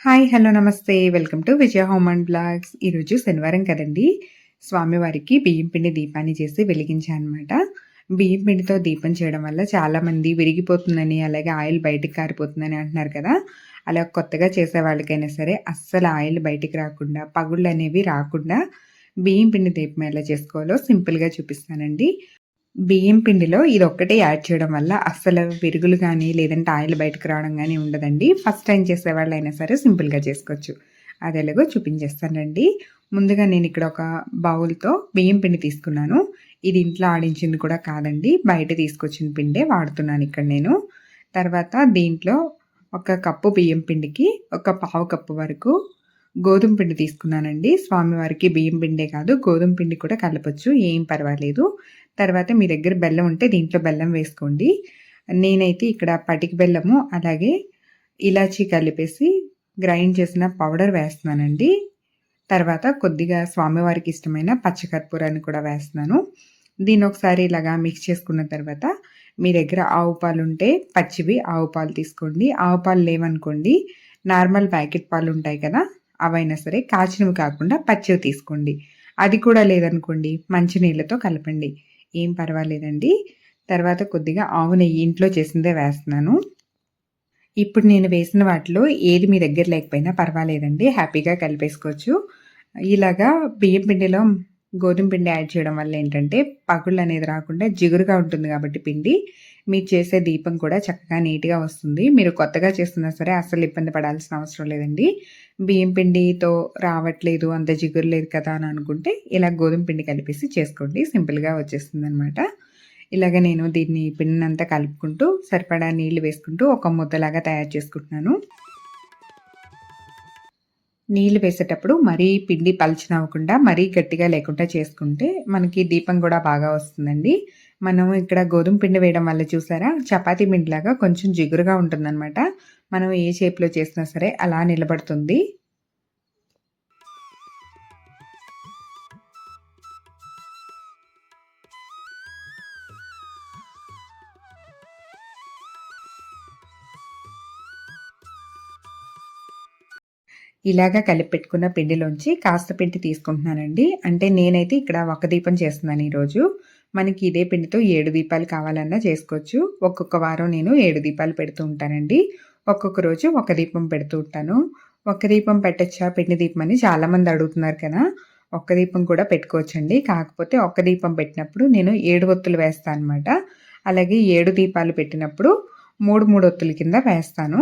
Hi hello నమస్తే. Welcome to Vijaya home and blogs. ఈరోజు శనివారం కదండి. స్వామివారికి బియ్యం పిండి దీపాన్ని చేసి వెలిగించానమాట. అనమాట బియ్యం పిండితో దీపం చేయడం వల్ల చాలామంది విరిగిపోతుందని అలాగే ఆయిల్ బయటికి కారిపోతుందని అంటున్నారు కదా. అలా కొత్తగా చేసే వాళ్ళకైనా సరే అస్సలు ఆయిల్ బయటికి రాకుండా పగుళ్ళు అనేవి రాకుండా బియ్యం పిండి దీపం ఎలా చేసుకోవాలో సింపుల్గా చూపిస్తానండి. బియ్యం పిండిలో ఇది ఒక్కటే యాడ్ చేయడం వల్ల అస్సలు పెరుగులు కానీ లేదంటే ఆయిల్ బయటకు రావడం కానీ ఉండదండి. ఫస్ట్ టైం చేసే అయినా సరే సింపుల్గా చేసుకోవచ్చు. అది ఎలాగో చూపించేస్తానండి. ముందుగా నేను ఇక్కడ ఒక బౌల్తో బియ్యం పిండి తీసుకున్నాను. ఇది ఇంట్లో ఆడించింది కూడా కాదండి. బయట తీసుకొచ్చిన పిండే వాడుతున్నాను ఇక్కడ నేను. తర్వాత దీంట్లో ఒక కప్పు బియ్యం పిండికి ఒక పావు కప్పు వరకు గోధుమ పిండి తీసుకున్నానండి. స్వామివారికి బియ్యం పిండే కాదు గోధుమ పిండి కూడా కలపచ్చు. ఏం పర్వాలేదు. తర్వాత మీ దగ్గర బెల్లం ఉంటే దీంట్లో బెల్లం వేసుకోండి. నేనైతే ఇక్కడ పటిక బెల్లము అలాగే ఇలాచీ కలిపేసి గ్రైండ్ చేసిన పౌడర్ వేస్తున్నానండి. తర్వాత కొద్దిగా స్వామివారికి ఇష్టమైన పచ్చకర్పూరాన్ని కూడా వేస్తున్నాను. దీన్ని ఒకసారి ఇలాగా మిక్స్ చేసుకున్న తర్వాత మీ దగ్గర ఆవు పాలు ఉంటే పచ్చివి ఆవు పాలు తీసుకోండి. ఆవు పాలు లేవనుకోండి నార్మల్ ప్యాకెట్ పాలు ఉంటాయి కదా అవైనా సరే కాచినవి కాకుండా పచ్చివి తీసుకోండి. అది కూడా లేదనుకోండి మంచినీళ్ళతో కలపండి. ఏం పర్వాలేదండి. తర్వాత కొద్దిగా ఆవు నెయ్యి ఇంట్లో చేసిందే వేస్తున్నాను. ఇప్పుడు నేను వేసిన వాటిలో ఏది మీ దగ్గర లేకపోయినా పర్వాలేదండి. హ్యాపీగా కలిపేసుకోవచ్చు. ఇలాగా బియ్యం పిండిలో గోధుమ పిండి యాడ్ చేయడం వల్ల ఏంటంటే పగుళ్ళు అనేది రాకుండా జిగురుగా ఉంటుంది కాబట్టి పిండి. మీరు చేసే దీపం కూడా చక్కగా నీట్గా వస్తుంది. మీరు కొత్తగా చేస్తున్నా సరే అస్సలు ఇబ్బంది పడాల్సిన అవసరం లేదండి. బియ్యం పిండితో రావట్లేదు అంత జిగురు లేదు కదా అని అనుకుంటే ఇలా గోధుమ పిండి కలిపేసి చేసుకోండి. సింపుల్గా వచ్చేస్తుంది అనమాట ఇలాగ నేను దీన్ని పిండినంతా కలుపుకుంటూ సరిపడా నీళ్ళు వేసుకుంటూ ఒక ముద్దలాగా తయారు చేసుకుంటున్నాను. నీళ్ళు వేసేటప్పుడు మరీ పిండి పలచనవ్వకుండా మరీ గట్టిగా లేకుండా చేసుకుంటే మనకి దీపం కూడా బాగా వస్తుందండి. మనం ఇక్కడ గోధుమ పిండి వేయడం వల్ల చూసారా? చపాతీ పిండిలాగా కొంచెం జిగురుగా ఉంటుందన్నమాట. మనం ఏ షేప్లో చేసినా సరే అలా నిలబడుతుంది. ఇలాగా కలిపి పెట్టుకున్న పిండిలోంచి కాస్త పిండి తీసుకుంటున్నానండి. అంటే నేనైతే ఇక్కడ ఒక దీపం చేస్తున్నాను ఈరోజు. మనకి ఇదే పిండితో ఏడు దీపాలు కావాలన్నా చేసుకోవచ్చు. ఒక్కొక్క వారం నేను ఏడు దీపాలు పెడుతూ ఉంటానండి. ఒక్కొక్క రోజు ఒక దీపం పెడుతూ ఉంటాను. ఒక్క దీపం పెట్టచ్చా? పిండి దీపం అని చాలామంది అడుగుతున్నారు కదా. ఒక్క దీపం కూడా పెట్టుకోవచ్చండి. కాకపోతే ఒక్క దీపం పెట్టినప్పుడు నేను ఏడు ఒత్తులు వేస్తాను అనమాట అలాగే ఏడు దీపాలు పెట్టినప్పుడు మూడు మూడు ఒత్తుల కింద వేస్తాను.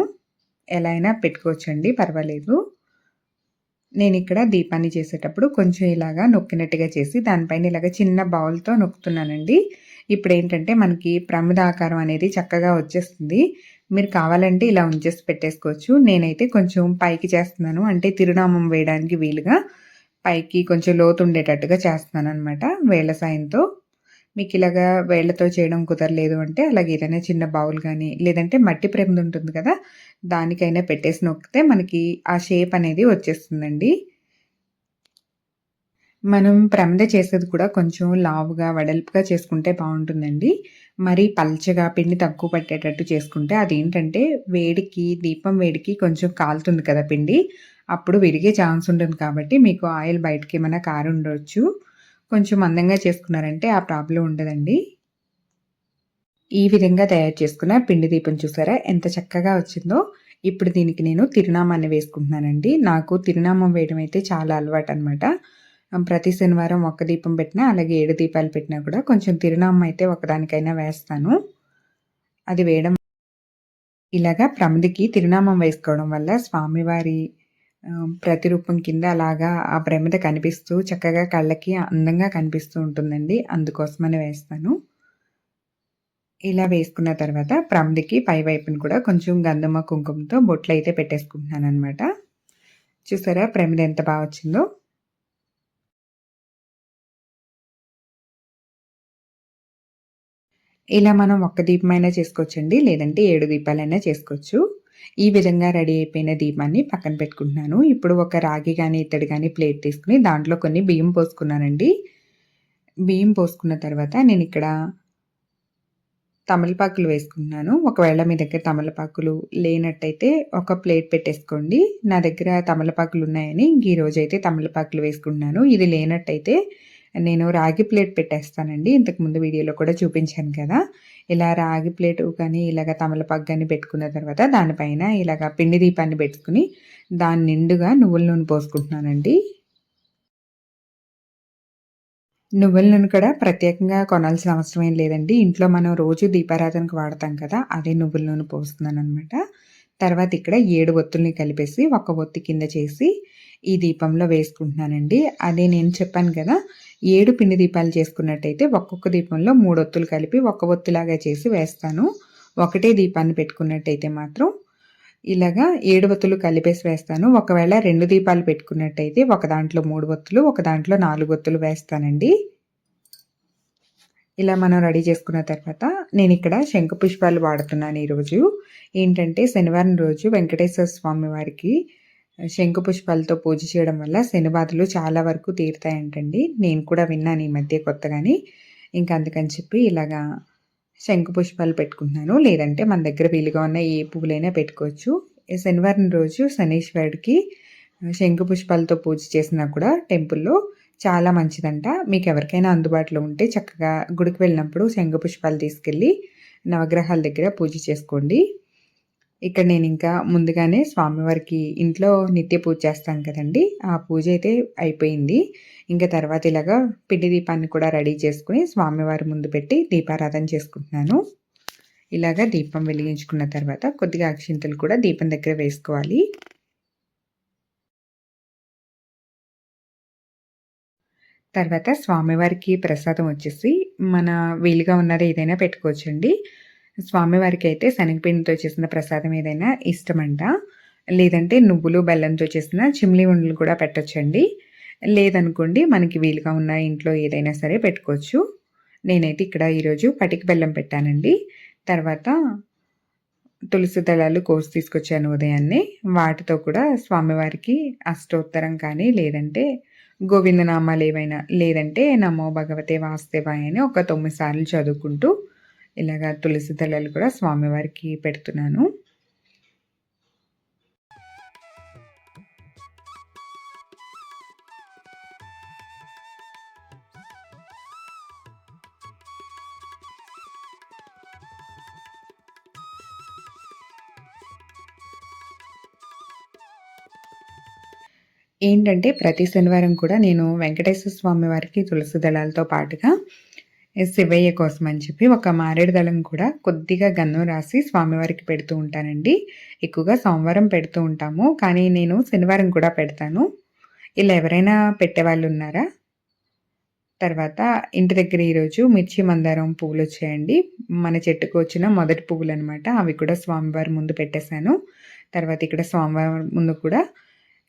ఎలా అయినా పెట్టుకోవచ్చండి పర్వాలేదు. నేను ఇక్కడ దీపాన్ని చేసేటప్పుడు కొంచెం ఇలాగా నొక్కినట్టుగా చేసి దానిపైన ఇలాగ చిన్న బౌల్తో నొక్కుతున్నానండి. ఇప్పుడు ఏంటంటే మనకి ప్రమిద ఆకారం అనేది చక్కగా వచ్చేస్తుంది. మీరు కావాలంటే ఇలా ఉంచేసి పెట్టేసుకోవచ్చు. నేనైతే కొంచెం పైకి చేస్తున్నాను. అంటే తిరునామం వేయడానికి వీలుగా పైకి కొంచెం లోతు ఉండేటట్టుగా చేస్తున్నాను అనమాట వేల సాయంతో. మీకు ఇలాగా వేళ్ళతో చేయడం కుదరలేదు అంటే అలాగే ఏదైనా చిన్న బౌల్ కానీ లేదంటే మట్టి ప్రేమది ఉంటుంది కదా దానికైనా పెట్టేసి నొక్కితే మనకి ఆ షేప్ అనేది వచ్చేస్తుందండి. మనం ప్రమద చేసేది కూడా కొంచెం లావుగా వడల్పుగా చేసుకుంటే బాగుంటుందండి. మరి పల్చగా పిండి తక్కువ పట్టేటట్టు చేసుకుంటే అదేంటంటే వేడికి దీపం వేడికి కొంచెం కాలుతుంది కదా పిండి అప్పుడు విరిగే ఛాన్స్ ఉంటుంది కాబట్టి మీకు ఆయిల్ బయటకి ఏమైనా కారు ఉండవచ్చు కొంచెం అందంగా చేసుకున్నారంటే ఆ ప్రాబ్లం ఉండదండి. ఈ విధంగా తయారు చేసుకున్న పిండి దీపం చూసారా? ఎంత చక్కగా వచ్చిందో. ఇప్పుడు దీనికి నేను తిరునామాన్ని వేసుకుంటున్నానండి. నాకు తిరునామం వేయడం అయితే చాలా అలవాటు అనమాట ప్రతి శనివారం ఒక్క దీపం పెట్టినా అలాగే ఏడు దీపాలు పెట్టినా కూడా కొంచెం తిరునామం అయితే ఒకదానికైనా వేస్తాను. అది వేయడం ఇలాగా ప్రమిదికి తిరునామం వేసుకోవడం వల్ల స్వామివారి ప్రతిరూపం కింద అలాగా ఆ ప్రమిద కనిపిస్తూ చక్కగా కళ్ళకి అందంగా కనిపిస్తూ ఉంటుందండి. అందుకోసమని వేస్తాను. ఇలా వేసుకున్న తర్వాత ప్రమిదికి పై వైపుని కూడా కొంచెం గంధమ కుంకుమతో బొట్లు అయితే పెట్టేసుకుంటున్నాను అనమాట చూసారా ప్రమిద ఎంత బాగా వచ్చిందో? ఇలా మనం ఒక్క దీపమైనా చేసుకోవచ్చండి లేదంటే ఏడు దీపాలైనా చేసుకోవచ్చు. ఈ విధంగా రెడీ అయిపోయిన దీపాన్ని పక్కన పెట్టుకుంటున్నాను. ఇప్పుడు ఒక రాగి కానీ ఇత్తడి కానీ ప్లేట్ తీసుకుని దాంట్లో కొన్ని బియ్యం పోసుకున్నానండి. బియ్యం పోసుకున్న తర్వాత నేను ఇక్కడ తమలపాకులు వేసుకున్నాను ఒకవేళ మీ దగ్గర తమలపాకులు లేనట్టయితే ఒక ప్లేట్ పెట్టేసుకోండి. నా దగ్గర తమలపాకులు ఉన్నాయని ఈ రోజైతే అయితే తమలపాకులు వేసుకుంటున్నాను. ఇది లేనట్టయితే నేను రాగి ప్లేట్ పెట్టేస్తానండి. ఇంతకుముందు వీడియోలో కూడా చూపించాను కదా. ఇలా రాగి ప్లేట్ కానీ ఇలాగ తమలపాకు కానీ పెట్టుకున్న తర్వాత దానిపైన ఇలాగ పిండి దీపాన్ని పెట్టుకుని దాని నిండుగా నువ్వుల నూనె పోసుకుంటున్నానండి. నువ్వుల నూనె కూడా ప్రత్యేకంగా కొనాల్సిన అవసరం ఏం లేదండి. ఇంట్లో మనం రోజు దీపారాధనకు వాడతాం కదా అదే నువ్వుల నూనె పోస్తున్నాను అనమాట తర్వాత ఇక్కడ ఏడు ఒత్తుల్ని కలిపేసి ఒక ఒత్తి కింద చేసి ఈ దీపంలో వేసుకుంటున్నానండి. అదే నేను చెప్పాను కదా ఏడు పిండి దీపాలు చేసుకున్నట్టయితే ఒక్కొక్క దీపంలో మూడు ఒత్తులు కలిపి ఒక్క ఒత్తులాగా చేసి వేస్తాను. ఒకటే దీపాన్ని పెట్టుకున్నట్టయితే మాత్రం ఇలాగా ఏడు ఒత్తులు కలిపేసి వేస్తాను. ఒకవేళ రెండు దీపాలు పెట్టుకున్నట్టయితే ఒక దాంట్లో మూడు ఒత్తులు ఒక దాంట్లో నాలుగు ఒత్తులు వేస్తానండి. ఇలా మనం రెడీ చేసుకున్న తర్వాత నేను ఇక్కడ శంఖ పుష్పాలు వాడుతున్నాను ఈరోజు. ఏంటంటే శనివారం రోజు వెంకటేశ్వర స్వామి వారికి శంకు పుష్పాలతో పూజ చేయడం వల్ల శనిబాధలు చాలా వరకు తీరుతాయంటండి. నేను కూడా విన్నాను ఈ మధ్య కొత్తగాని. ఇంకా అందుకని చెప్పి ఇలాగా శంఖ పుష్పాలు పెట్టుకుంటున్నాను. లేదంటే మన దగ్గర వీలుగా ఉన్న ఏ పువ్వులైనా పెట్టుకోవచ్చు. శనివారం రోజు శనీశ్వరుడికి శంకు పుష్పాలతో పూజ చేసినా కూడా టెంపుల్లో చాలా మంచిదంట. మీకు ఎవరికైనా అందుబాటులో ఉంటే చక్కగా గుడికి వెళ్ళినప్పుడు శంఖ పుష్పాలు తీసుకెళ్ళి నవగ్రహాల దగ్గర పూజ చేసుకోండి. ఇక్కడ నేను ఇంకా ముందుగానే స్వామివారికి ఇంట్లో నిత్య పూజ చేస్తాం కదండి. ఆ పూజ అయితే అయిపోయింది. ఇంకా తర్వాత ఇలాగా పిండి దీపాన్ని కూడా రెడీ చేసుకుని స్వామివారి ముందు పెట్టి దీపారాధన చేసుకుంటున్నాను. ఇలాగా దీపం వెలిగించుకున్న తర్వాత కొద్దిగా అక్షింతలు కూడా దీపం దగ్గర వేసుకోవాలి. తర్వాత స్వామివారికి ప్రసాదం వచ్చేసి మన వీలుగా ఉన్నది ఏదైనా పెట్టుకోవచ్చండి. స్వామివారికి అయితే శనగపిండితో చేసిన ప్రసాదం ఏదైనా ఇష్టమంట. లేదంటే నువ్వులు బెల్లంతో చేసిన చిమ్లీ ఉండలు కూడా పెట్టచ్చండి. లేదనుకోండి మనకి వీలుగా ఉన్న ఇంట్లో ఏదైనా సరే పెట్టుకోవచ్చు. నేనైతే ఇక్కడ ఈరోజు పటికి బెల్లం పెట్టానండి. తర్వాత తులసి దళాలు కోసి తీసుకొచ్చాను ఉదయాన్నే. వాటితో కూడా స్వామివారికి అష్టోత్తరం కానీ లేదంటే గోవిందనామాలు ఏవైనా లేదంటే నమో భగవతే వాస్తేవాయ అని ఒక తొమ్మిది సార్లు చదువుకుంటూ ఇలాగా తులసి దళాలు కూడా స్వామివారికి పెడుతున్నాను. ఏంటంటే ప్రతి శనివారం కూడా నేను వెంకటేశ్వర స్వామి వారికి తులసి దళాలతో పాటుగా శివయ్య కోసం అని చెప్పి ఒక మారేడు దళం కూడా కొద్దిగా గన్నం రాసి స్వామివారికి పెడుతూ ఉంటానండి. ఎక్కువగా సోమవారం పెడుతూ ఉంటాము. కానీ నేను శనివారం కూడా పెడతాను. ఇలా ఎవరైనా పెట్టేవాళ్ళు ఉన్నారా? తర్వాత ఇంటి దగ్గర ఈరోజు మిర్చి మందారం పువ్వులు వచ్చాయండి. మన చెట్టుకు వచ్చిన మొదటి పువ్వులు అనమాట అవి కూడా స్వామివారి ముందు పెట్టేశాను. తర్వాత ఇక్కడ స్వామివారి ముందు కూడా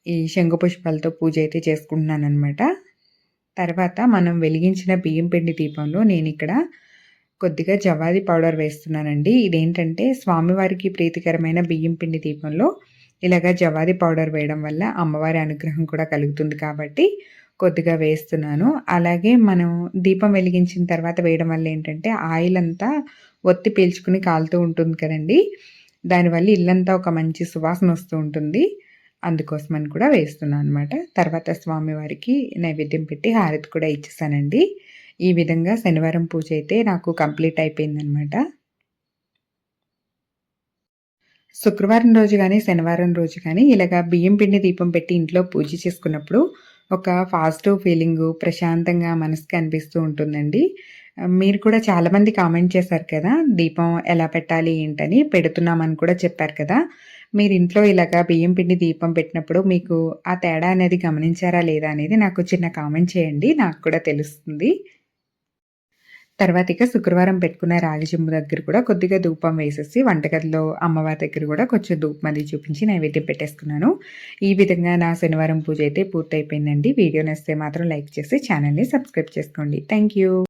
ఈ శంఖ పుష్పాలతో పూజ అయితే చేసుకుంటున్నాను అనమాట తర్వాత మనం వెలిగించిన బియ్యం పిండి దీపంలో నేను ఇక్కడ కొద్దిగా జవాది పౌడర్ వేస్తున్నానండి. ఇదేంటంటే స్వామివారికి ప్రీతికరమైన బియ్యం పిండి దీపంలో ఇలాగా జవాది పౌడర్ వేయడం వల్ల అమ్మవారి అనుగ్రహం కూడా కలుగుతుంది కాబట్టి కొద్దిగా వేస్తున్నాను. అలాగే మనం దీపం వెలిగించిన తర్వాత వేయడం వల్ల ఏంటంటే ఆయిల్ అంతా ఒత్తి పీల్చుకుని కాలుతూ ఉంటుంది కదండి. దానివల్ల ఇల్లంతా ఒక మంచి సువాసన వస్తూ ఉంటుంది. అందుకోసమని కూడా వేస్తున్నాను అనమాట తర్వాత స్వామివారికి నైవేద్యం పెట్టి హారతి కూడా ఇచ్చేసానండి. ఈ విధంగా శనివారం పూజ అయితే నాకు కంప్లీట్ అయిపోయిందనమాట శుక్రవారం రోజు కానీ శనివారం రోజు కానీ ఇలాగ బియ్యం పిండి దీపం పెట్టి ఇంట్లో పూజ చేసుకున్నప్పుడు ఒక పాజిటివ్ ఫీలింగ్ ప్రశాంతంగా మనసుకి అనిపిస్తూ ఉంటుందండి. మీరు కూడా చాలామంది కామెంట్ చేశారు కదా దీపం ఎలా పెట్టాలి ఏంటని పెడుతున్నామని కూడా చెప్పారు కదా. మీరు ఇంట్లో ఇలాగా బియ్యం పిండి దీపం పెట్టినప్పుడు మీకు ఆ తేడా అనేది గమనించారా లేదా అనేది నాకు చిన్న కామెంట్ చేయండి. నాకు కూడా తెలుస్తుంది. తర్వాత ఇక శుక్రవారం పెట్టుకున్న రాగి చెంబు దగ్గర కూడా కొద్దిగా ధూపం వేసేసి వంటగదిలో అమ్మవారి దగ్గర కూడా కొంచెం ధూపం అది చూపించి నైవేద్యం పెట్టేసుకున్నాను. ఈ విధంగా నా శనివారం పూజ అయితే పూర్తయిపోయిందండి. వీడియో నచ్చితే మాత్రం లైక్ చేసి ఛానల్ని సబ్స్క్రైబ్ చేసుకోండి. Thank you.